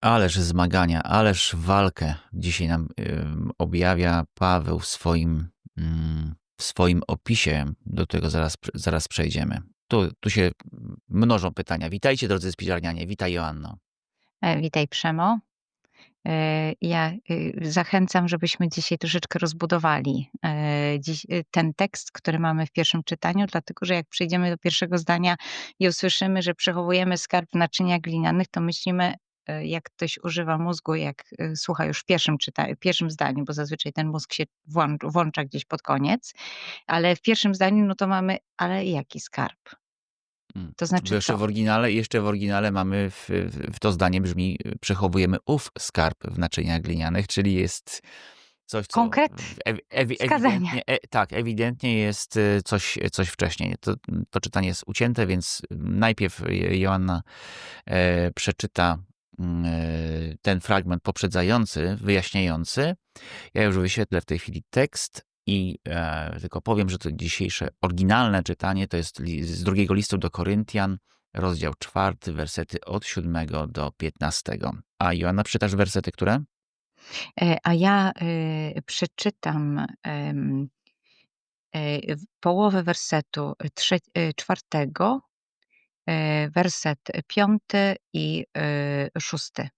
Ależ zmagania, ależ walkę dzisiaj nam ym, objawia Paweł w swoim, ym, w swoim opisie. Do tego zaraz, zaraz przejdziemy. Tu, tu się mnożą pytania. Witajcie drodzy spiżarnianie, witaj Joanno. E, Witaj Przemo. E, Ja y, zachęcam, żebyśmy dzisiaj troszeczkę rozbudowali e, y, ten tekst, który mamy w pierwszym czytaniu, dlatego że jak przejdziemy do pierwszego zdania i usłyszymy, że przechowujemy skarb w naczyniach glinianych, to myślimy, jak ktoś używa mózgu, jak y, słucha już w pierwszym, czyta- pierwszym zdaniu, bo zazwyczaj ten mózg się włącz, włącza gdzieś pod koniec, ale w pierwszym zdaniu no to mamy, ale jaki skarb? Mm. To znaczy jeszcze co? w oryginale, jeszcze w oryginale mamy w, w to zdanie brzmi przechowujemy ów skarb w naczyniach glinianych, czyli jest coś, co Konkret wskazania. ewidentnie, e, tak, ewidentnie jest coś, coś wcześniej. To, to czytanie jest ucięte, więc najpierw Joanna e, przeczyta e, ten fragment poprzedzający, wyjaśniający. Ja już wyświetlę w tej chwili tekst i e, tylko powiem, że to dzisiejsze oryginalne czytanie to jest z drugiego listu do Koryntian, rozdział czwarty, wersety od 7 do 15. A Joanna, czytasz wersety, które? E, A ja przeczytam e, w- połowę wersetu trze- e, czwartego, e, werset piąty i e, szósty.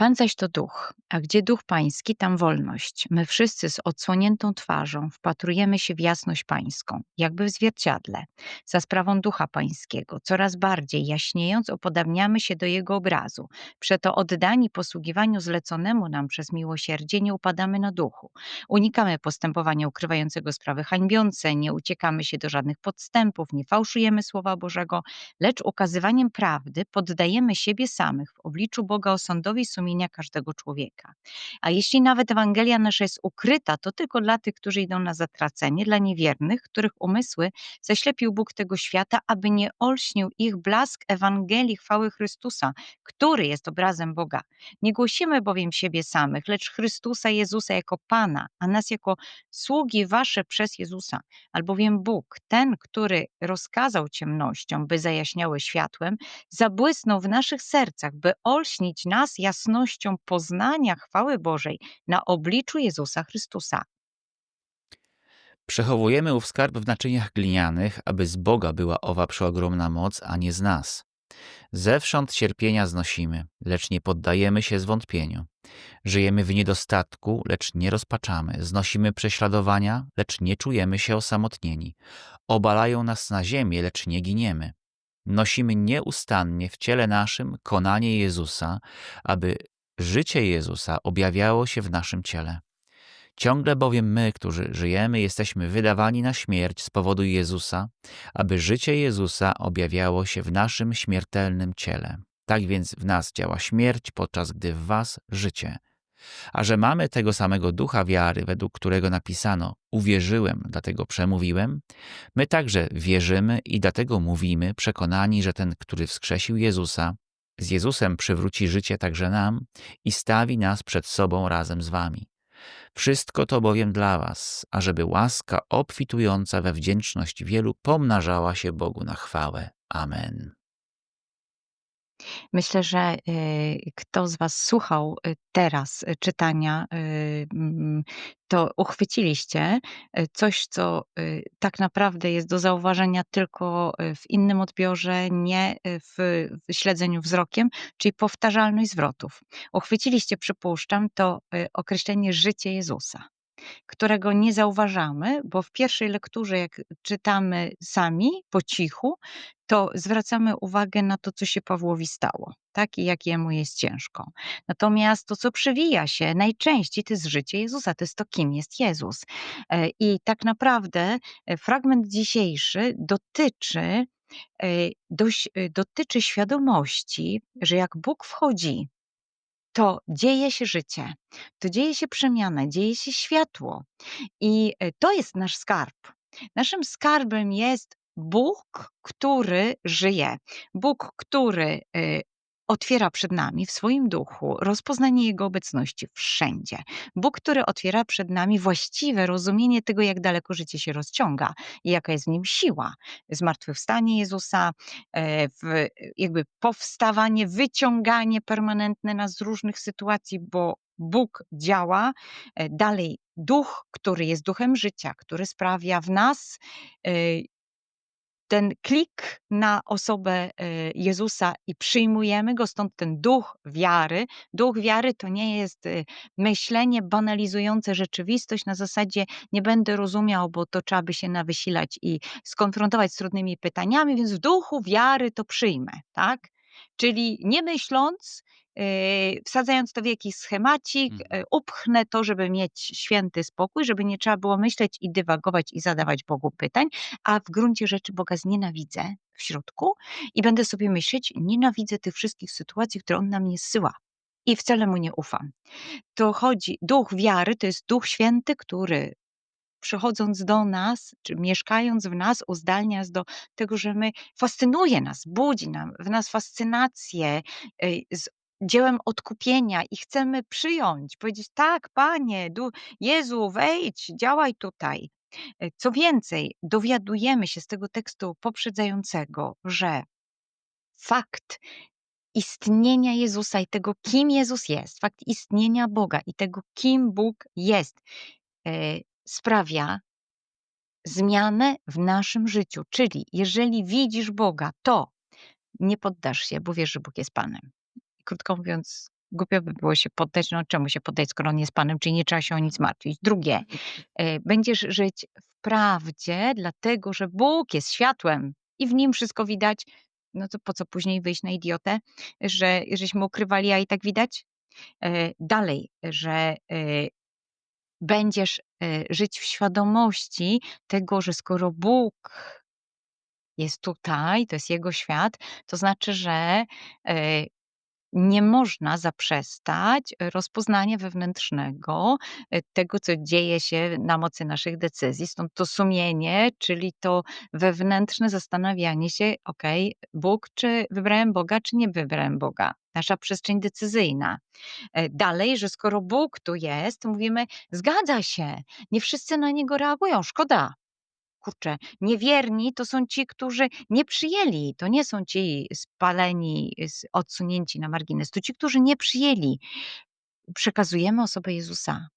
Pan zaś to duch, a gdzie duch pański, tam wolność. My wszyscy z odsłoniętą twarzą wpatrujemy się w jasność pańską, jakby w zwierciadle, za sprawą ducha pańskiego. Coraz bardziej jaśniejąc, upodabniamy się do jego obrazu. Przeto oddani posługiwaniu zleconemu nam przez miłosierdzie nie upadamy na duchu. Unikamy postępowania ukrywającego sprawy hańbiące, nie uciekamy się do żadnych podstępów, nie fałszujemy Słowa Bożego, lecz ukazywaniem prawdy poddajemy siebie samych w obliczu Boga osądowi sumienia każdego człowieka. A jeśli nawet Ewangelia nasza jest ukryta, to tylko dla tych, którzy idą na zatracenie, dla niewiernych, których umysły zaślepił Bóg tego świata, aby nie olśnił ich blask Ewangelii chwały Chrystusa, który jest obrazem Boga. Nie głosimy bowiem siebie samych, lecz Chrystusa Jezusa jako Pana, a nas jako sługi wasze przez Jezusa. Albowiem Bóg, ten, który rozkazał ciemnościom, by zajaśniały światłem, zabłysnął w naszych sercach, by olśnić nas jasnością poznania chwały Bożej na obliczu Jezusa Chrystusa. Przechowujemy ów skarb w naczyniach glinianych, aby z Boga była owa przeogromna moc, a nie z nas. Zewsząd cierpienia znosimy, lecz nie poddajemy się zwątpieniu. Żyjemy w niedostatku, lecz nie rozpaczamy. Znosimy prześladowania, lecz nie czujemy się osamotnieni. Obalają nas na ziemię, lecz nie giniemy. Nosimy nieustannie w ciele naszym konanie Jezusa, aby życie Jezusa objawiało się w naszym ciele. Ciągle bowiem my, którzy żyjemy, jesteśmy wydawani na śmierć z powodu Jezusa, aby życie Jezusa objawiało się w naszym śmiertelnym ciele. Tak więc w nas działa śmierć, podczas gdy w was życie. A że mamy tego samego ducha wiary, według którego napisano: Uwierzyłem, dlatego przemówiłem, my także wierzymy i dlatego mówimy, przekonani, że ten, który wskrzesił Jezusa, z Jezusem przywróci życie także nam i stawi nas przed sobą razem z wami. Wszystko to bowiem dla was, ażeby łaska obfitująca we wdzięczność wielu pomnażała się Bogu na chwałę. Amen. Myślę, że y, kto z Was słuchał y, teraz y, czytania, mm, to uchwyciliście coś, co tak naprawdę jest do zauważenia tylko w innym odbiorze, nie w, śledzeniu wzrokiem, czyli powtarzalność zwrotów. Uchwyciliście, przypuszczam, to określenie życie Jezusa którego nie zauważamy, bo w pierwszej lekturze, jak czytamy sami po cichu, to zwracamy uwagę na to, co się Pawłowi stało, tak? I jak jemu jest ciężko. Natomiast to, co przewija się najczęściej, to jest życie Jezusa, to jest to, kim jest Jezus. E, I tak naprawdę e, fragment dzisiejszy dotyczy e, dotyczy świadomości, że jak Bóg wchodzi to dzieje się życie, to dzieje się przemiana, dzieje się światło. I e, to jest nasz skarb. Naszym skarbem jest Bóg, który żyje. Bóg, który e, otwiera przed nami w swoim duchu rozpoznanie Jego obecności wszędzie. Bóg, który otwiera przed nami właściwe rozumienie tego, jak daleko życie się rozciąga i jaka jest w nim siła. Zmartwychwstanie Jezusa, e, jakby powstawanie, wyciąganie permanentne nas z różnych sytuacji, bo Bóg działa. E, Dalej, duch, który jest duchem życia, który sprawia w nas e, ten klik na osobę e, Jezusa i przyjmujemy go, stąd ten duch wiary. Duch wiary to nie jest e, myślenie banalizujące rzeczywistość na zasadzie nie będę rozumiał, bo to trzeba by się nawysilać i skonfrontować z trudnymi pytaniami, więc w duchu wiary to przyjmę, tak? Czyli nie myśląc, wsadzając to w jakiś schemacik, Mhm. e, upchnę to, żeby mieć święty spokój, żeby nie trzeba było myśleć i dywagować i zadawać Bogu pytań, a w gruncie rzeczy Boga znienawidzę w środku i będę sobie myśleć, nienawidzę tych wszystkich sytuacji, które On na mnie zsyła i wcale Mu nie ufam. To chodzi, duch wiary to jest Duch Święty, który przychodząc do nas, czy mieszkając w nas, uzdalnia nas do tego, że my, fascynuje nas, budzi nam w nas fascynację y, z dziełem odkupienia i chcemy przyjąć, powiedzieć tak, Panie, Jezu, wejdź, działaj tutaj. Y, Co więcej, dowiadujemy się z tego tekstu poprzedzającego, że fakt istnienia Jezusa i tego, kim Jezus jest, fakt istnienia Boga i tego, kim Bóg jest, e, sprawia zmianę w naszym życiu. Czyli jeżeli widzisz Boga, to nie poddasz się, bo wiesz, że Bóg jest Panem. Krótko mówiąc, głupio by było się poddać, no czemu się poddać, skoro On jest Panem, czyli nie trzeba się o nic martwić. Drugie, e, będziesz żyć w prawdzie, dlatego że Bóg jest światłem i w Nim wszystko widać. No to po co później wyjść na idiotę, że żeśmy ukrywali, a i tak widać? E, Dalej, że e, będziesz żyć w świadomości tego, że skoro Bóg jest tutaj, to jest Jego świat, to znaczy, że nie można zaprzestać rozpoznania wewnętrznego e, tego, co dzieje się na mocy naszych decyzji. Stąd to sumienie, czyli to wewnętrzne zastanawianie się, okej, Bóg, czy wybrałem Boga, czy nie wybrałem Boga. Nasza przestrzeń decyzyjna. E, Dalej, że skoro Bóg tu jest, mówimy, zgadza się, nie wszyscy na niego reagują, szkoda. Kurczę, niewierni to są ci, którzy nie przyjęli. To nie są ci spaleni, odsunięci na margines. To ci, którzy nie przyjęli. Przekazujemy osobę Jezusa.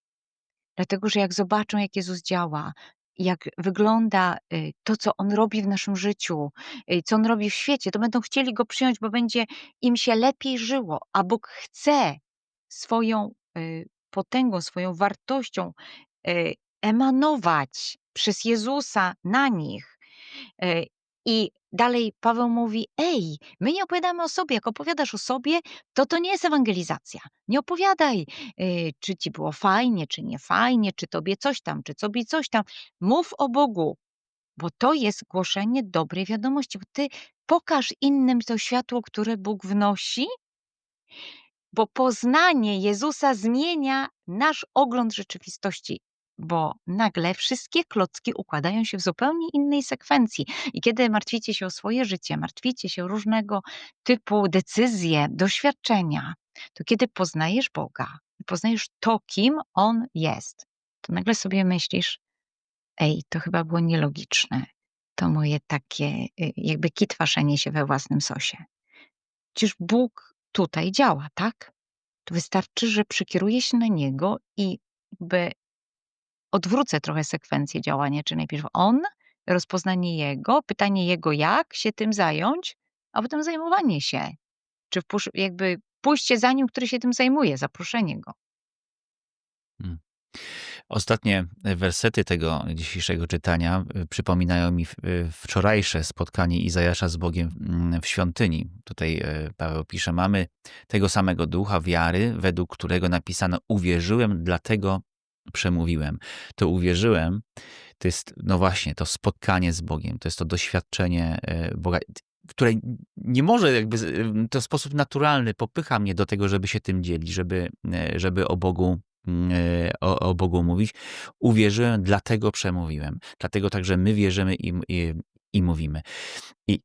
Dlatego, że jak zobaczą, jak Jezus działa, jak wygląda y, to, co On robi w naszym życiu, y, co On robi w świecie, to będą chcieli Go przyjąć, bo będzie im się lepiej żyło. A Bóg chce swoją y, potęgą, swoją wartością emanować przez Jezusa na nich. E, I dalej Paweł mówi: Ej, my nie opowiadamy o sobie. Jak opowiadasz o sobie, to to nie jest ewangelizacja. Nie opowiadaj, y, czy ci było fajnie, czy nie fajnie, czy tobie coś tam, czy sobie coś tam. Mów o Bogu, bo to jest głoszenie dobrej wiadomości. Bo ty pokaż innym to światło, które Bóg wnosi, bo poznanie Jezusa zmienia nasz ogląd rzeczywistości, bo nagle wszystkie klocki układają się w zupełnie innej sekwencji. I kiedy martwicie się o swoje życie, martwicie się różnego typu decyzje, doświadczenia, to kiedy poznajesz Boga, poznajesz to, kim On jest, to nagle sobie myślisz, ej, to chyba było nielogiczne. To moje takie, y, jakby kitwaszenie się we własnym sosie. Przecież Bóg tutaj działa, tak? To wystarczy, że przykieruję się na Niego i jakby odwrócę trochę sekwencję działania, czy najpierw On, rozpoznanie Jego, pytanie Jego, jak się tym zająć, a potem zajmowanie się. Czy jakby pójście za Nim, który się tym zajmuje, zaproszenie Go. Ostatnie wersety tego dzisiejszego czytania y, przypominają mi y, wczorajsze spotkanie Izajasza z Bogiem mm, w świątyni. Tutaj Paweł pisze, mamy tego samego ducha wiary, według którego napisano uwierzyłem, dlatego przemówiłem. To uwierzyłem, to jest no właśnie to spotkanie z Bogiem, to jest to doświadczenie y, Boga, które nie może jakby, to w sposób naturalny popycha mnie do tego, żeby się tym dzielić, żeby, y, żeby o Bogu y, o, o Bogu mówić. Uwierzyłem, dlatego przemówiłem. Dlatego także my wierzymy i, i, i mówimy. I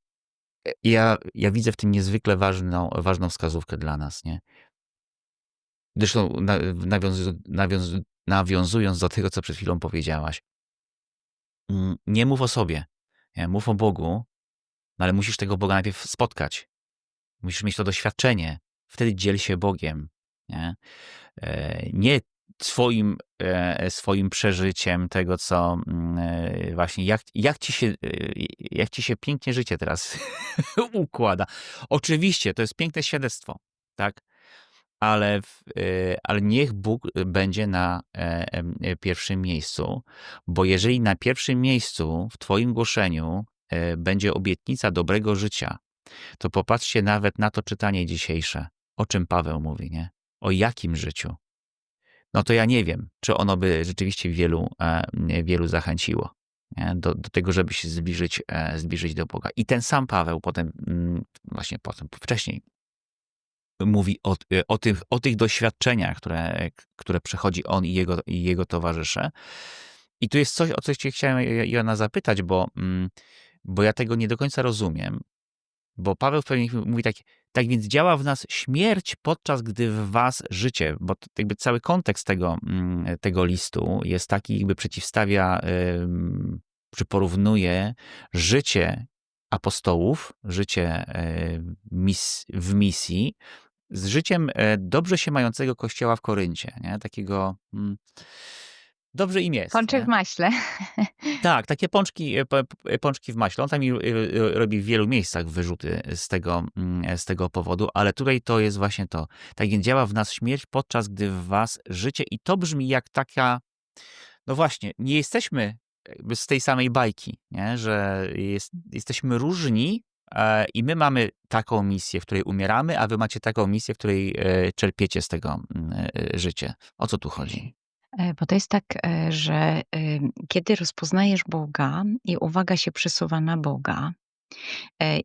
ja, ja widzę w tym niezwykle ważną, ważną wskazówkę dla nas, nie? Zresztą na, nawiązu, nawiązu, nawiązując do tego, co przed chwilą powiedziałaś, mm, nie mów o sobie, nie? mów o Bogu, no ale musisz tego Boga najpierw spotkać. Musisz mieć to doświadczenie. Wtedy dziel się Bogiem. Nie, e, nie swoim, e, swoim przeżyciem tego, co mm, e, właśnie, jak, jak, ci się, jak ci się pięknie życie teraz układa. Oczywiście, to jest piękne świadectwo, tak? Ale, ale niech Bóg będzie na pierwszym miejscu, bo jeżeli na pierwszym miejscu w Twoim głoszeniu będzie obietnica dobrego życia, to popatrzcie nawet na to czytanie dzisiejsze, o czym Paweł mówi, nie? O jakim życiu? No to ja nie wiem, czy ono by rzeczywiście wielu, wielu zachęciło? Do, do tego, żeby się zbliżyć, zbliżyć do Boga. I ten sam Paweł potem, mm, właśnie potem, wcześniej mówi o, o, tych, o tych doświadczeniach, które, które przechodzi on i jego, i jego towarzysze. I tu jest coś, o coś cię chciałem Joanna zapytać, bo, mm, bo ja tego nie do końca rozumiem. Bo Paweł w pewnym mówi tak, tak więc działa w nas śmierć, podczas gdy w was życie, bo jakby cały kontekst tego, mm, tego listu jest taki, jakby przeciwstawia, czy porównuje życie apostołów, życie w misji z życiem e, dobrze się mającego kościoła w Koryncie, nie? Takiego mm, dobrze im jest. Pączek nie? w maśle. Tak, takie pączki, e, e, pączki w maśle. On tam robi w wielu miejscach wyrzuty z tego, mm, z tego powodu, ale tutaj to jest właśnie to. Tak działa w nas śmierć, podczas gdy w was życie i to brzmi jak taka, no właśnie, nie jesteśmy z tej samej bajki, nie? że jest, jesteśmy różni, I my mamy taką misję, w której umieramy, a wy macie taką misję, w której e, czerpiecie z tego mm, e, życie. O co tu chodzi? Bo to jest tak, że kiedy rozpoznajesz Boga i uwaga się przesuwa na Boga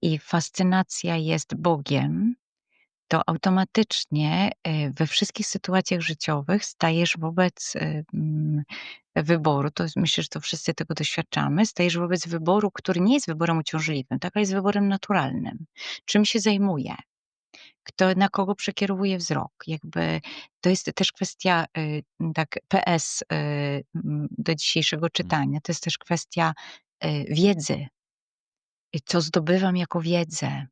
i fascynacja jest Bogiem, to automatycznie we wszystkich sytuacjach życiowych stajesz wobec wyboru, to myślę, że to wszyscy tego doświadczamy, stajesz wobec wyboru, który nie jest wyborem uciążliwym, tak, ale jest wyborem naturalnym. Czym się zajmuje? Kto, na kogo przekierowuje wzrok? Jakby to jest też kwestia, y, tak, PS y, do dzisiejszego Hmm. czytania, to jest też kwestia y, wiedzy. Co zdobywam jako wiedzę,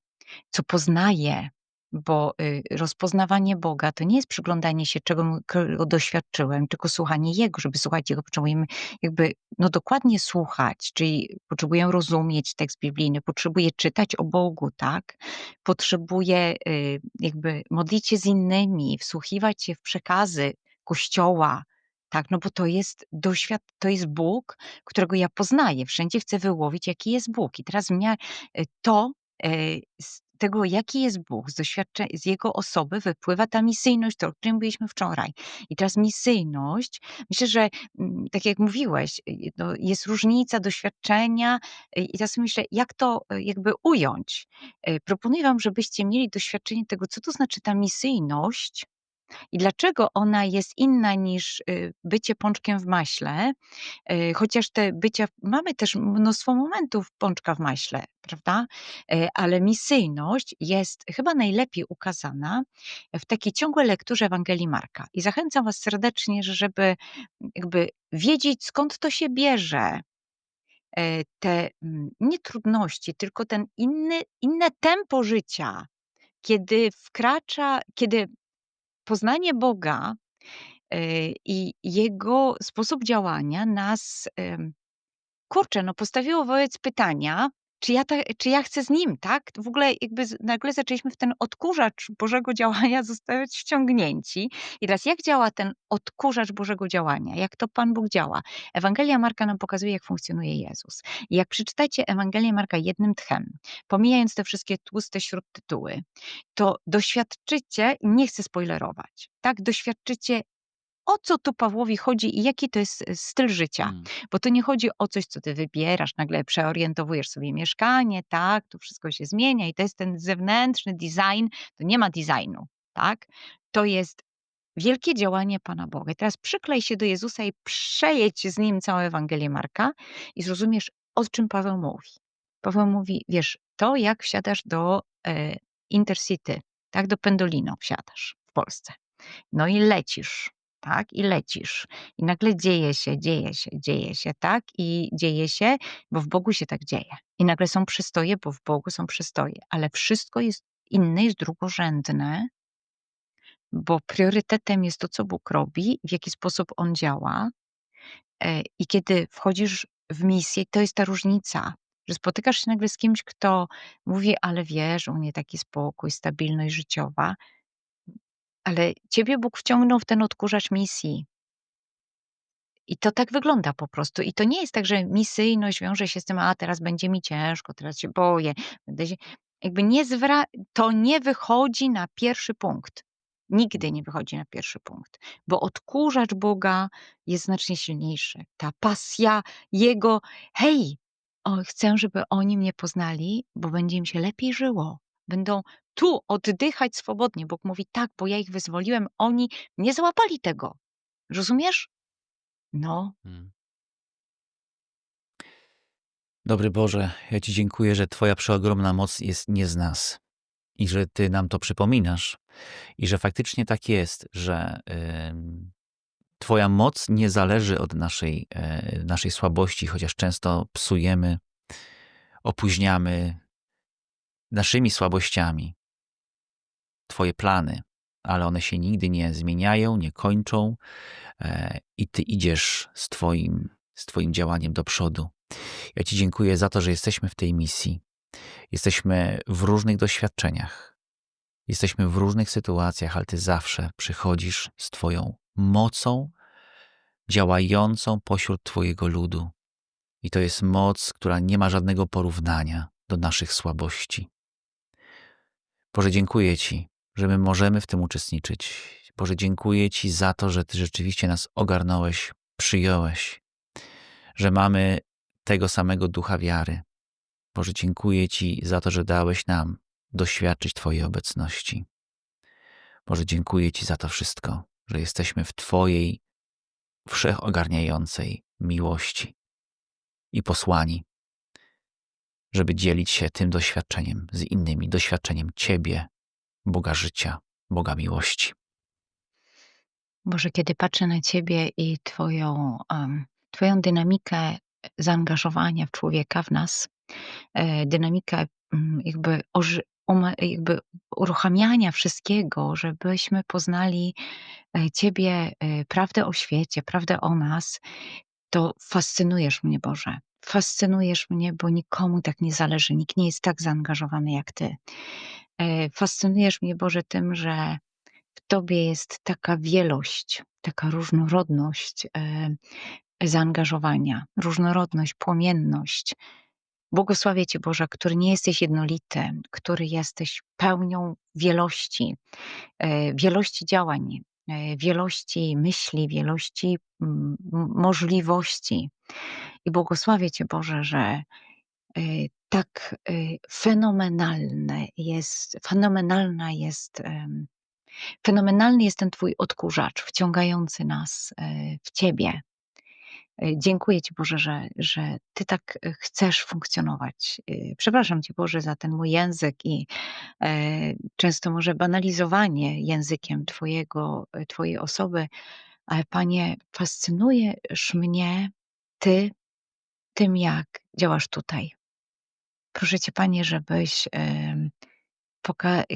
co poznaję, bo y, rozpoznawanie Boga to nie jest przyglądanie się, czego, doświadczyłem, tylko słuchanie Jego. Żeby słuchać Jego, potrzebujemy jakby no, dokładnie słuchać, czyli potrzebuję rozumieć tekst biblijny, potrzebuję czytać o Bogu, tak? Potrzebuję y, jakby modlić się z innymi, wsłuchiwać się w przekazy Kościoła, tak, no bo to jest doświad to jest Bóg, którego ja poznaję. Wszędzie chcę wyłowić, jaki jest Bóg. I teraz y, to tego, jaki jest Bóg, z z Jego osoby wypływa ta misyjność, o której mówiliśmy wczoraj. I teraz misyjność, myślę, że mm, tak jak mówiłeś, no jest różnica doświadczenia i teraz myślę, jak to jakby ująć. Proponuję wam, żebyście mieli doświadczenie tego, co to znaczy ta misyjność, i dlaczego ona jest inna niż y, bycie pączkiem w maśle, y, chociaż te bycia, mamy też mnóstwo momentów pączka w maśle, prawda? Y, ale misyjność jest chyba najlepiej ukazana w takiej ciągłej lekturze Ewangelii Marka. I zachęcam Was serdecznie, żeby jakby wiedzieć, skąd to się bierze, te mm, nie trudności, tylko ten inny, inne tempo życia, kiedy wkracza, kiedy poznanie Boga y, i jego sposób działania nas, kurczę, no postawiło wobec pytania, czy ja, ta, czy ja chcę z nim, tak? W ogóle jakby nagle zaczęliśmy w ten odkurzacz Bożego działania zostać wciągnięci. I teraz jak działa ten odkurzacz Bożego działania? Jak to Pan Bóg działa? Ewangelia Marka nam pokazuje, jak funkcjonuje Jezus. I jak przeczytacie Ewangelię Marka jednym tchem, pomijając te wszystkie tłuste śródtytuły, to doświadczycie, nie chcę spoilerować, tak? Doświadczycie o co tu Pawłowi chodzi i jaki to jest e, styl życia. Hmm. Bo to nie chodzi o coś, co ty wybierasz, nagle przeorientowujesz sobie mieszkanie, tak, tu wszystko się zmienia i to jest ten zewnętrzny design, to nie ma designu, tak? To jest wielkie działanie Pana Boga. I teraz przyklej się do Jezusa i przejedź z Nim całą Ewangelię Marka i zrozumiesz, o czym Paweł mówi. Paweł mówi, wiesz, to, jak wsiadasz do e, Intercity, tak, do Pendolino wsiadasz w Polsce. No i lecisz, tak, i lecisz. I nagle dzieje się, dzieje się, dzieje się, tak, i dzieje się, bo w Bogu się tak dzieje. I nagle są przystoje, bo w Bogu są przystoje, ale wszystko jest inne, jest drugorzędne, bo priorytetem jest to, co Bóg robi, w jaki sposób On działa. E, I kiedy wchodzisz w misję, to jest ta różnica, że spotykasz się nagle z kimś, kto mówi, ale wiesz, u mnie taki spokój, stabilność życiowa, ale ciebie Bóg wciągnął w ten odkurzacz misji. I to tak wygląda po prostu. I to nie jest tak, że misyjność wiąże się z tym, a teraz będzie mi ciężko, teraz się boję. Będę się... Jakby nie zwra... To nie wychodzi na pierwszy punkt. Nigdy nie wychodzi na pierwszy punkt, bo odkurzacz Boga jest znacznie silniejszy. Ta pasja Jego, hej, o, chcę, żeby oni mnie poznali, bo będzie im się lepiej żyło. Będą tu oddychać swobodnie. Bóg mówi tak, bo ja ich wyzwoliłem, oni nie złapali tego. Rozumiesz? No, Mm. Dobry Boże, ja Ci dziękuję, że Twoja przeogromna moc jest nie z nas i że Ty nam to przypominasz i że faktycznie tak jest, że ym, Twoja moc nie zależy od naszej, e, naszej słabości, chociaż często psujemy, opóźniamy naszymi słabościami Twoje plany, ale one się nigdy nie zmieniają, nie kończą e, i Ty idziesz z Twoim, z twoim działaniem do przodu. Ja Ci dziękuję za to, że jesteśmy w tej misji. Jesteśmy w różnych doświadczeniach. Jesteśmy w różnych sytuacjach, ale Ty zawsze przychodzisz z Twoją mocą działającą pośród Twojego ludu. I to jest moc, która nie ma żadnego porównania do naszych słabości. Boże, dziękuję Ci, że my możemy w tym uczestniczyć. Boże, dziękuję Ci za to, że Ty rzeczywiście nas ogarnąłeś, przyjąłeś, że mamy tego samego ducha wiary. Boże, dziękuję Ci za to, że dałeś nam doświadczyć Twojej obecności. Boże, dziękuję Ci za to wszystko, że jesteśmy w Twojej wszechogarniającej miłości i posłani, żeby dzielić się tym doświadczeniem z innymi, doświadczeniem Ciebie, Boga życia, Boga miłości. Boże, kiedy patrzę na Ciebie i Twoją, um, twoją dynamikę zaangażowania w człowieka, w nas, e, dynamikę mm, jakby, jakby uruchamiania wszystkiego, żebyśmy poznali e, Ciebie, e, prawdę o świecie, prawdę o nas, to fascynujesz mnie, Boże. Fascynujesz mnie, bo nikomu tak nie zależy, nikt nie jest tak zaangażowany jak Ty. Fascynujesz mnie, Boże, tym, że w Tobie jest taka wielość, taka różnorodność zaangażowania, różnorodność, płomienność. Błogosławię Cię, Boże, który nie jesteś jednolity, który jesteś pełnią wielości, wielości działań, wielości myśli, wielości możliwości. I błogosławię Cię, Boże, że tak fenomenalne jest, fenomenalna jest, fenomenalny jest ten Twój odkurzacz, wciągający nas w Ciebie. Dziękuję Ci, Boże, że, że Ty tak chcesz funkcjonować. Przepraszam Cię, Boże, za ten mój język i często może banalizowanie językiem Twojego, Twojej osoby, ale Panie, fascynujesz mnie Ty tym, jak działasz tutaj. Proszę Cię, Panie, żebyś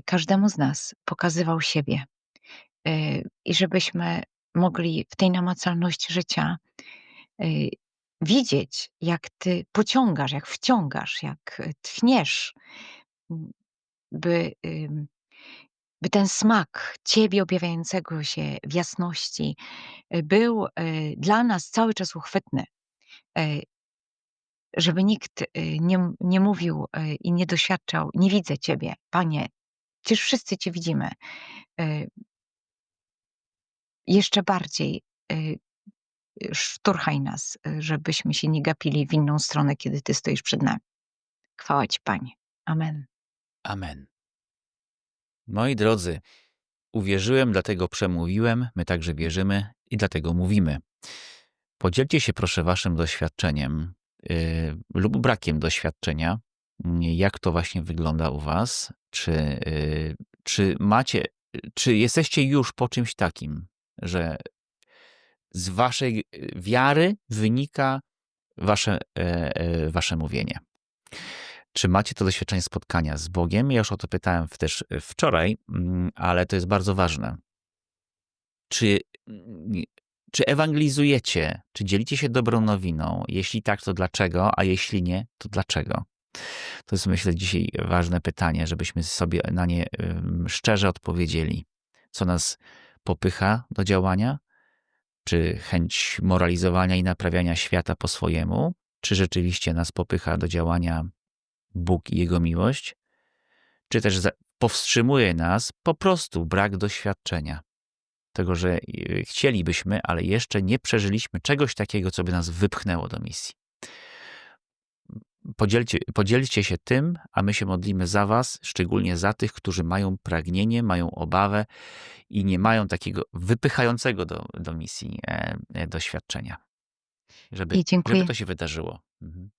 każdemu z nas pokazywał siebie i żebyśmy mogli w tej namacalności życia widzieć, jak Ty pociągasz, jak wciągasz, jak tchniesz, by, by ten smak Ciebie objawiającego się w jasności był dla nas cały czas uchwytny żeby nikt nie, nie mówił i nie doświadczał, nie widzę Ciebie, Panie, przecież wszyscy Cię widzimy. Jeszcze bardziej szturchaj nas, żebyśmy się nie gapili w inną stronę, kiedy Ty stoisz przed nami. Chwała Ci, Panie. Amen. Amen. Moi drodzy, uwierzyłem, dlatego przemówiłem, my także wierzymy i dlatego mówimy. Podzielcie się proszę waszym doświadczeniem lub brakiem doświadczenia mm, jak to właśnie wygląda u was. Czy, y, czy macie, czy jesteście już po czymś takim, że z waszej y, wiary wynika wasze, e, e, wasze mówienie. Czy macie to doświadczenie spotkania z Bogiem? Ja już o to pytałem też wczoraj, mm, ale to jest bardzo ważne. Czy, mm, czy ewangelizujecie? Czy dzielicie się dobrą nowiną? Jeśli tak, to dlaczego? A jeśli nie, to dlaczego? To jest myślę dzisiaj ważne pytanie, żebyśmy sobie na nie szczerze odpowiedzieli. Co nas popycha do działania? Czy chęć moralizowania i naprawiania świata po swojemu? Czy rzeczywiście nas popycha do działania Bóg i Jego miłość? Czy też powstrzymuje nas po prostu brak doświadczenia? Tego, że y, chcielibyśmy, ale jeszcze nie przeżyliśmy czegoś takiego, co by nas wypchnęło do misji. Podzielcie, podzielcie się tym, a my się modlimy za Was, szczególnie za tych, którzy mają pragnienie, mają obawę i nie mają takiego wypychającego do, do misji e, e, doświadczenia. Żeby, żeby to się wydarzyło. Mhm.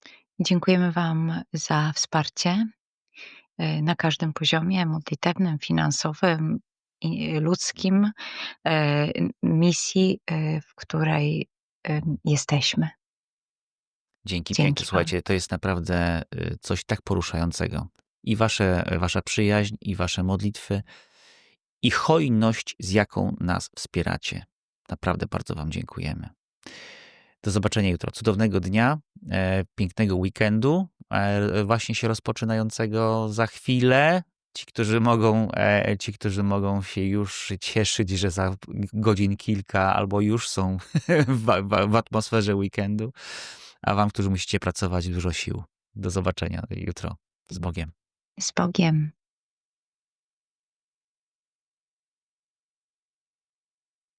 Dziękujemy Wam za wsparcie e, na każdym poziomie modlitewnym, finansowym ludzkim e, misji, e, w której jesteśmy. Dzięki, Dzięki pięknie. wam. Słuchajcie, to jest naprawdę y, coś tak poruszającego. I wasze, wasza przyjaźń, i wasze modlitwy, i hojność, z jaką nas wspieracie. Naprawdę bardzo Wam dziękujemy. Do zobaczenia jutro. Cudownego dnia, e, pięknego weekendu, e, właśnie się rozpoczynającego za chwilę. Ci którzy, mogą, e, ci, którzy mogą się już cieszyć, że za godzin kilka albo już są w, w, w atmosferze weekendu, a Wam, którzy musicie pracować, dużo sił. Do zobaczenia jutro. Z Bogiem. Z Bogiem.